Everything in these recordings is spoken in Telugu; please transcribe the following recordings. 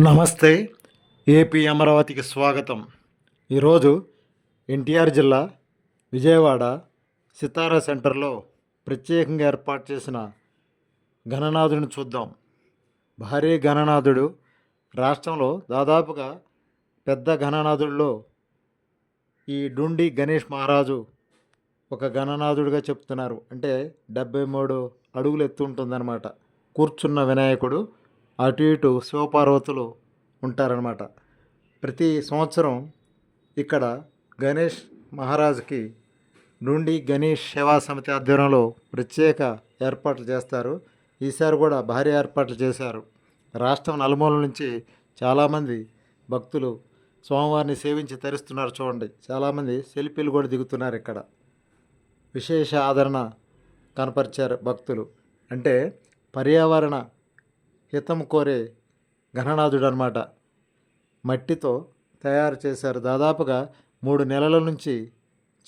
నమస్తే. ఏపీ అమరావతికి స్వాగతం. ఈరోజు ఎన్టీఆర్ జిల్లా విజయవాడ సితారా సెంటర్లో ప్రత్యేకంగా ఏర్పాటు చేసిన గణనాథుడిని చూద్దాం. భారీ గణనాథుడు రాష్ట్రంలో దాదాపుగా పెద్ద గణనాథుల్లో ఈ డుండి గణేష్ మహారాజు ఒక గణనాథుడిగా చెప్తున్నారు. అంటే డెబ్బై మూడు అడుగులు ఎత్తు ఉంటుందన్నమాట. కూర్చున్న వినాయకుడు అటు ఇటు శివపార్వతులు ఉంటారనమాట ప్రతి సంవత్సరం ఇక్కడ గణేష్ మహారాజుకి నుండి గణేష్ సేవా సమితి ఆధ్వర్యంలో ప్రత్యేక ఏర్పాట్లు చేస్తారు. ఈసారి కూడా భారీ ఏర్పాట్లు చేశారు. రాష్ట్రం నలుమూల నుంచి చాలామంది భక్తులు స్వామివారిని సేవించి తరిస్తున్నారు చూడండి. చాలామంది సెల్ఫీలు కూడా దిగుతున్నారు ఇక్కడ. విశేష ఆదరణ కనపరిచారు భక్తులు. అంటే పర్యావరణ హితం కోరే గణనాథుడు అనమాట మట్టితో తయారు చేశారు. దాదాపుగా మూడు నెలల నుంచి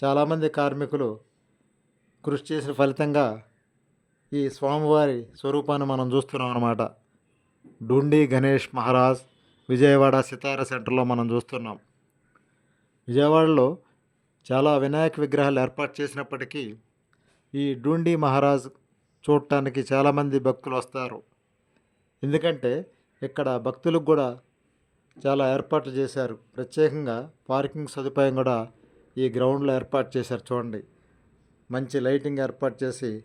చాలామంది కార్మికులు కృషి చేసిన ఫలితంగా ఈ స్వామివారి స్వరూపాన్ని మనం చూస్తున్నాం అనమాట డుండి గణేష్ మహారాజ్ విజయవాడ సితార సెంటర్లో మనం చూస్తున్నాం. విజయవాడలో చాలా వినాయక విగ్రహాలు ఏర్పాటు చేసినప్పటికీ ఈ డూండి మహారాజ్ చూడటానికి చాలామంది భక్తులు వస్తారు. ఎందుకంటే ఇక్కడ భక్తులకు కూడా చాలా ఏర్పాట్లు చేశారు. ప్రత్యేకంగా పార్కింగ్ సదుపాయం కూడా ఈ గ్రౌండ్లో ఏర్పాటు చేశారు చూడండి. మంచి లైటింగ్ ఏర్పాటు చేసి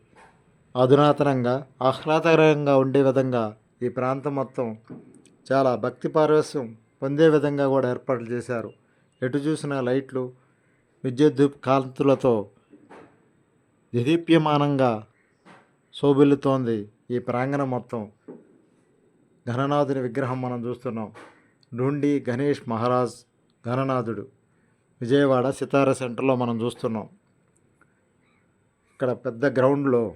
అధునాతనంగా ఆహ్లాదకరంగా ఉండే విధంగా ఈ ప్రాంతం మొత్తం చాలా భక్తి పారవస్యం పొందే విధంగా కూడా ఏర్పాట్లు చేశారు. ఎటు చూసిన లైట్లు విద్యుత్ కాంతులతో దేదీప్యమానంగా శోభిల్లుతోంది ఈ ప్రాంగణం మొత్తం. గణనాథుని విగ్రహం మనం చూస్తున్నాం. నుండి గణేష్ మహారాజ్ గణనాథుడు విజయవాడ సితార సెంటర్లో మనం చూస్తున్నాం. ఇక్కడ పెద్ద గ్రౌండ్లో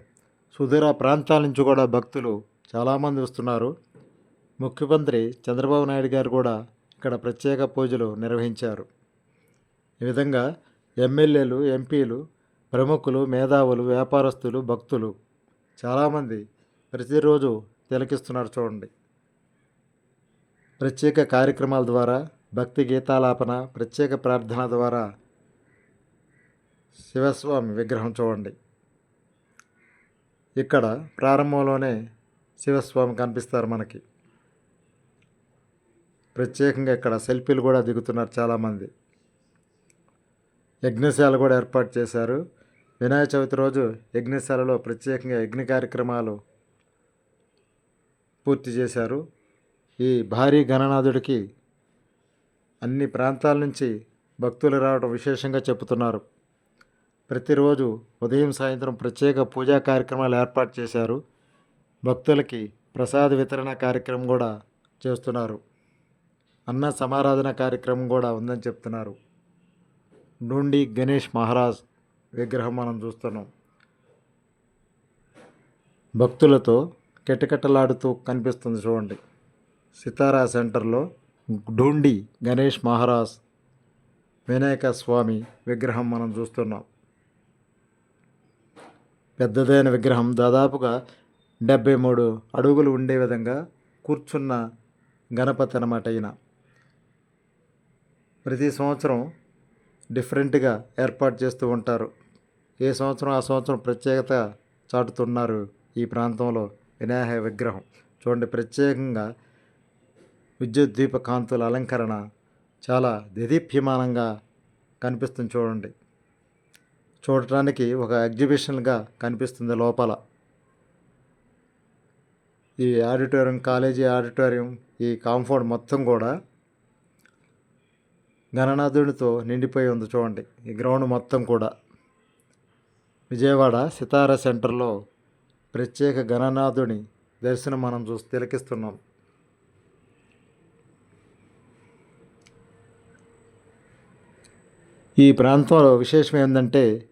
సుదూర ప్రాంతాల నుంచి కూడా భక్తులు చాలామంది వస్తున్నారు. ముఖ్యమంత్రి చంద్రబాబు నాయుడు గారు కూడా ఇక్కడ ప్రత్యేక పూజలు నిర్వహించారు. ఈ విధంగా ఎమ్మెల్యేలు ఎంపీలు ప్రముఖులు మేధావులు వ్యాపారస్తులు భక్తులు చాలామంది ప్రతిరోజు తిలకిస్తున్నారు చూడండి. ప్రత్యేక కార్యక్రమాల ద్వారా భక్తి గీతాలాపన ప్రత్యేక ప్రార్థన ద్వారా శివస్వామి విగ్రహం చూడండి. ఇక్కడ ప్రారంభంలోనే శివస్వామి కనిపిస్తారు మనకి. ప్రత్యేకంగా ఇక్కడ సెల్ఫీలు కూడా దిగుతున్నారు చాలామంది. యజ్ఞశాల కూడా ఏర్పాటు చేశారు. వినాయక చవితి రోజు యజ్ఞశాలలో ప్రత్యేకంగా యజ్ఞ కార్యక్రమాలు పూర్తి చేశారు. ఈ భారీ గణనాథుడికి అన్ని ప్రాంతాల నుంచి భక్తులు రావడం విశేషంగా చెబుతున్నారు. ప్రతిరోజు ఉదయం సాయంత్రం ప్రత్యేక పూజా కార్యక్రమాలు ఏర్పాటు చేశారు. భక్తులకి ప్రసాద వితరణ కార్యక్రమం కూడా చేస్తున్నారు. అన్న సమారాధన కార్యక్రమం కూడా ఉందని చెప్తున్నారు. నుండి గణేష్ మహారాజ్ విగ్రహం మనం చూస్తున్నాం. భక్తులతో కెటకెటలాడుతూ కనిపిస్తుంది చూడండి. సితారా సెంటర్లో ఢూండి గణేష్ మహారాజ్ వినాయక స్వామి విగ్రహం మనం చూస్తున్నాం. పెద్దదైన విగ్రహం. దాదాపుగా డెబ్బై మూడు అడుగులు ఉండే విధంగా కూర్చున్న గణపతి అన్నమాట ఈయన. ప్రతి సంవత్సరం డిఫరెంట్గా ఏర్పాటు చేస్తూ ఉంటారు. ఏ సంవత్సరం ఆ సంవత్సరం ప్రత్యేకత చాటుతున్నారు ఈ ప్రాంతంలో వినాయక విగ్రహం. చూడండి ప్రత్యేకంగా విద్యుత్ దీప కాంతుల అలంకరణ చాలా దేదీప్యమానంగా కనిపిస్తుంది చూడండి. చూడటానికి ఒక ఎగ్జిబిషన్గా కనిపిస్తుంది లోపల. ఈ ఆడిటోరియం కాలేజీ ఆడిటోరియం ఈ కాంపౌండ్ మొత్తం కూడా గణనాథుడితో నిండిపోయి ఉంది చూడండి. ఈ గ్రౌండ్ మొత్తం కూడా. విజయవాడ సితారా సెంటర్లో ప్రత్యేక గణనాథుని దర్శనం మనం చూసి తిలకిస్తున్నాం. ఈ ప్రాంతంలో విశేషం ఏంటంటే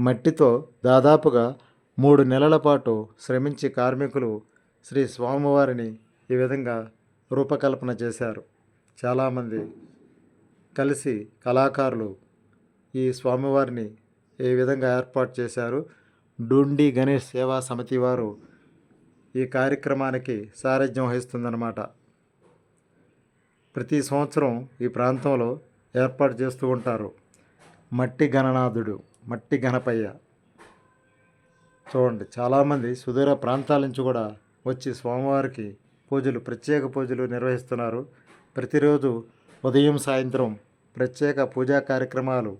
మట్టితో దాదాపుగా మూడు నెలల పాటు శ్రమించి కార్మికులు శ్రీ స్వామివారిని ఈ విధంగా రూపకల్పన చేశారు. చాలామంది కలిసి కళాకారులు ఈ స్వామివారిని ఈ విధంగా ఏర్పాటు చేశారు. డుండి గణేష్ సేవా సమితి వారు ఈ కార్యక్రమానికి సారథ్యం వహిస్తుందన్నమాట. ప్రతి సంవత్సరం ఈ ప్రాంతంలో ఏర్పాటు చేస్తూ ఉంటారు. మట్టి గణనాథుడు మట్టి గణపయ్య. చూడండి చాలామంది సుదూర ప్రాంతాల నుంచి కూడా వచ్చి స్వామివారికి పూజలు ప్రత్యేక పూజలు నిర్వహిస్తున్నారు. ప్రతిరోజు ఉదయం సాయంత్రం ప్రత్యేక పూజా కార్యక్రమాలు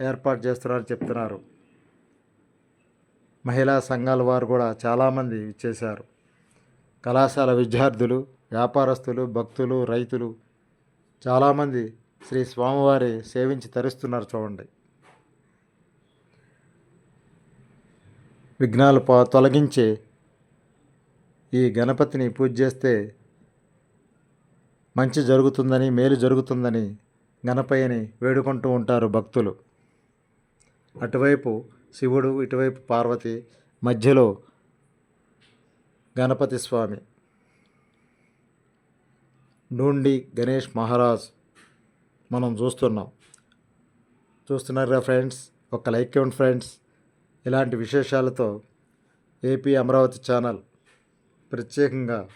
ఏర్పాటు చేస్తున్నారని చెప్తున్నారు. మహిళా సంఘాల వారు కూడా చాలామంది ఇచ్చేశారు కళాశాల విద్యార్థులు వ్యాపారస్తులు భక్తులు రైతులు చాలామంది శ్రీ స్వామివారి సేవించి తరిస్తున్నారు చూడండి. విఘ్నాలు ప తొలగించే ఈ గణపతిని పూజ చేస్తే మంచి జరుగుతుందని మేలు జరుగుతుందని గణపయ్యని వేడుకుంటూ ఉంటారు భక్తులు. అటువైపు శివుడు ఇటువైపు పార్వతి మధ్యలో గణపతి స్వామి. నూండి గణేష్ మహారాజ్ మనం చూస్తున్నాం. చూస్తున్నారా ఫ్రెండ్స్? ఒక లైక్ ఇవ్వండి ఫ్రెండ్స్. ఇలాంటి విశేషాలతో ఏపీ అమరావతి ఛానల్ ప్రత్యేకంగా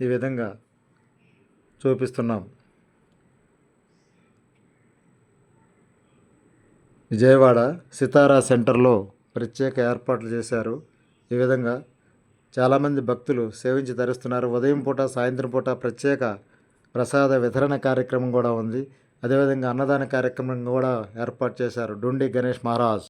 ఈ విధంగా చూపిస్తున్నాం. విజయవాడ సితారా సెంటర్లో ప్రత్యేక ఏర్పాట్లు చేశారు. ఈ విధంగా చాలామంది భక్తులు సేవించి ధరిస్తున్నారు ఉదయం పూట సాయంత్రం పూట ప్రత్యేక ప్రసాద వితరణ కార్యక్రమం కూడా ఉంది. అదేవిధంగా అన్నదాన కార్యక్రమం కూడా ఏర్పాటు చేశారు. డుండి గణేష్ మహారాజ్.